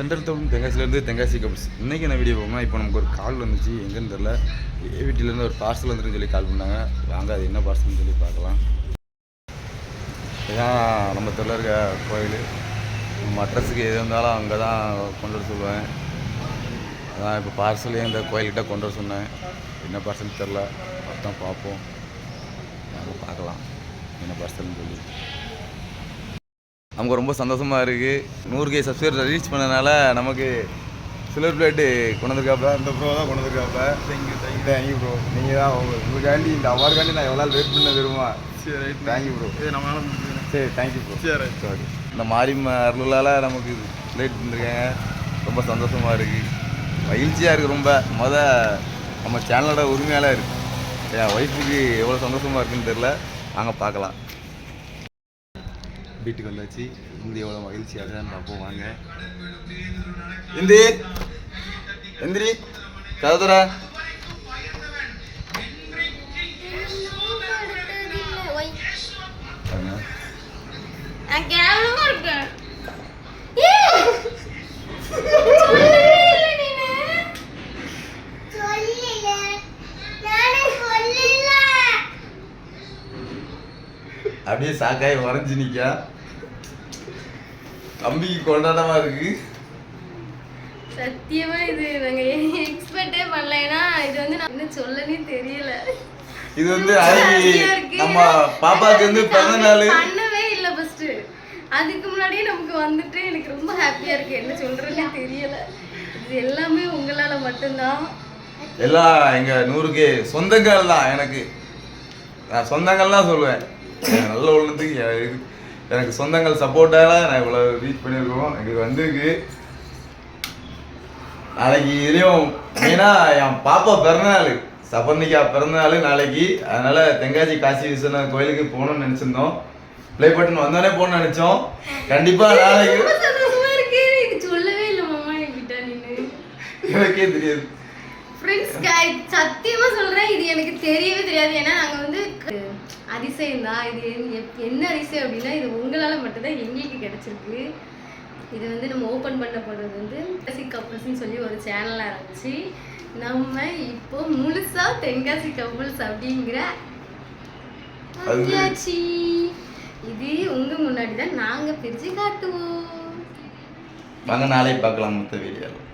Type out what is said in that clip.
தெண்டல் தோட்டம் தெங்காசிலேருந்து தெங்காசி கபிள்ஸ் இன்றைக்கி என்ன வீடியோ போகணும் இப்போ நமக்கு ஒரு கால் வந்துச்சு. எங்கேன்னு தெரில வீட்டிலேருந்து ஒரு பார்சல் வந்துருன்னு சொல்லி கால் பண்ணாங்க. வாங்க அது என்ன பார்சல்னு சொல்லி பார்க்கலாம். இதான் நம்ம தெருல இருக்க கோயில் நம்ம அட்ரஸுக்கு எது இருந்தாலும் அங்கே தான் கொண்டு வர சொல்லுவேன். அதான் இப்போ பார்சலையும் இந்த கோயில்கிட்ட கொண்டு வர சொன்னேன். என்ன பார்சல் தெரில அதான் பார்ப்போம். நாங்கள் பார்க்கலாம். என்ன பார்சல்னு சொல்லி. நமக்கு ரொம்ப சந்தோஷமாக இருக்குது நூறு கே சப்ஸ்கிரைபர் ரீச் பண்ணனால நமக்கு சில்வர் பிளேட்டு கொண்டு வந்திருக்காப்ப இந்த ப்ரோ தான் கொண்டு வந்திருக்காப்ப thank you thank you thank you bro நீங்கள் தான் உங்க- உங்களுக்காண்டி இந்த அவார்டுக்காண்டி நான் எவ்வளோ வெயிட் பண்ண தெரியுமா? சரி ரைட் தேங்க்யூ ப்ரோ இது நம்மளால முடிஞ்சது. சரி தேங்க்யூ ப்ரோ சரி ஓகே இந்த மாரியம்ம அருளால் நமக்கு லேட் பண்ணிருக்காங்க. ரொம்ப சந்தோஷமாக இருக்குது மகிழ்ச்சியாக இருக்குது ரொம்ப. மொத நம்ம சேனலோட உரிமையாளர். இருக்கு என் ஒய்ஃபுக்கு எவ்வளோ சந்தோஷமாக இருக்குன்னு தெரில வாங்க பார்க்கலாம். வீட்டுக்கு வந்தாச்சு இந்து எவ்வளோ மகிழ்ச்சியாக பார்ப்போம் வாங்க இந்தி எந்திரி கததுரா நான் அப்படியே சாக்காய் வரைஞ்சி நிற்கா தம்பிக்கு கொண்டாட்டமாக இருக்குது சத்தியமா இது நாங்க எக்ஸ்பெக்டே பண்ணல? ஏன்னா இது வந்து நான் இன்னும் சொல்லனே தெரியல. இது வந்து இருக்கு. நம்ம பாப்பாக்கு வந்து பிறந்த நாள். பண்ணவே இல்ல ஃபர்ஸ்ட் அதுக்கு முன்னாடியே நமக்கு வந்துட்டு எனக்கு ரொம்ப ஹாப்பியா இருக்கு. என்ன சொல்றேன்னே தெரியல. இது எல்லாமே உங்களால மட்டும்தான். எல்லாம் எங்க நூறுக்கு சொந்தங்கள் தான் எனக்கு. நான் சொந்தங்கள் தான் சொல்லுவேன். நல்ல உள்ளத்துக்கு எனக்கு சொந்தங்கள் சப்போர்ட்டால நான் இவ்வளோ ரீச் பண்ணியிருக்கோம். எனக்கு வந்திருக்கு. நாளைக்கு இதுலேயும் மெயினாக என் பாப்பா பிறந்தநாள். சபர்ணிக்கா பிறந்தநாள் நாளைக்கு. அதனால தென்காசி காசி விஸ்வநாத் கோயிலுக்கு போகணும்னு நினச்சிருந்தோம். ப்ளே பட்டன் வந்தோடனே போகணும்னு நினச்சோம். கண்டிப்பாக நாளைக்கு எனக்கே தெரியாது. சத்தியமா சொல்றேன் இது எனக்கு தெரியவே தெரியாது. ஏன்னா அதிசயம் தான் இது என்ன அதிசயம் அப்படின்னா இது உங்களால மட்டும்தான் எங்களுக்கு கிடைச்சிருக்கு. இது வந்து நம்ம ஓபன் பண்ண போறது வந்து தென்காசி கப்புள்ஸ்னு சொல்லி ஒரு சேனல் ஆரம்பிச்சு நம்ம இப்போ முழுசா தென்காசி கப்புள்ஸ் அப்படிங்கிற. இது உங்க முன்னாடி தான் நாங்க பிரிச்சு காட்டுவோம். வாங்க நாளைக்கு பார்க்கலாம் மொத்த வீடியோவில்